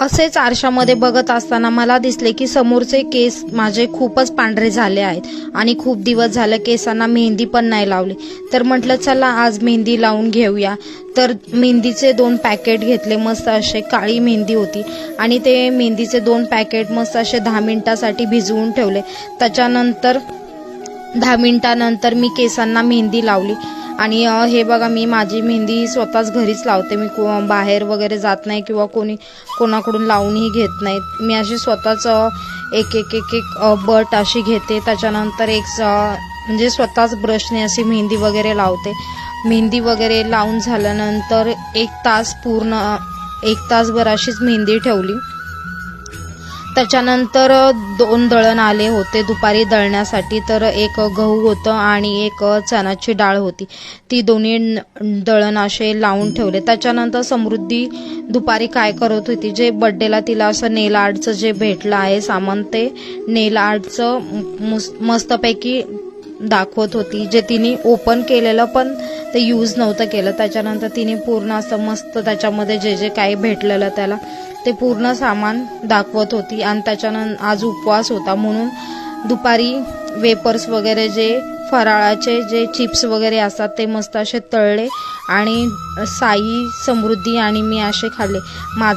असेच आरशामध्ये बघत असताना मला दिसले की समोरचे केस माझे खूपच पांढरे झाले आहेत. आणि खूप दिवस झालं केसांना मेहंदी पण नाही लावली. तर म्हटलं चला आज मेहंदी लावून घेऊया. तर मेहंदीचे दोन पॅकेट घेतले मस्त असे काळी मेहंदी होती. आणि ते मेहंदीचे दोन पॅकेट मस्त असे दहा मिनिटासाठी भिजवून ठेवले. त्याच्यानंतर दहा मिनिटानंतर मी केसांना मेहंदी लावली. आणि हे बघा मी माझी मेहंदी स्वतःच घरीच लावते. मी को बाहेर वगैरे जात नाही किंवा कोणी कोणाकडून लावूनही घेत नाही. मी अशी स्वतःच एक एक एक एक बट अशी घेते. त्याच्यानंतर एक म्हणजे स्वतःच ब्रशने अशी मेहंदी वगैरे लावते. मेहंदी वगैरे लावून झाल्यानंतर एक तास पूर्ण एक तासभर अशीच मेहंदी ठेवली. त्याच्यानंतर दोन दळण आले होते दुपारी दळण्यासाठी. तर एक गहू होतं आणि एक चणाची डाळ होती. ती दोन्ही दळण असे लावून ठेवले. त्याच्यानंतर समृद्धी दुपारी काय करत होती? जे बड्डेला तिला असं नेल आर्टचं जे भेटलं आहे सामान ते नेल आर्टचं मस्तपैकी दाखवत होती. जे तिने ओपन केलेलं पण ते यूज नव्हतं केलं. त्याच्यानंतर तिने पूर्ण असं मस्त त्याच्यामध्ये जे जे काही भेटलेलं त्याला ते पूर्ण सामान दाखवत होती आणि त्याच्यानंतर आज उपवास होता म्हणून दुपारी वेपर्स वगैरे जे फराळाचे जे चिप्स वगैरे असतात ते मस्त असे तळले आणि साई समृद्धी आणि मी असे खाल्ले. माझं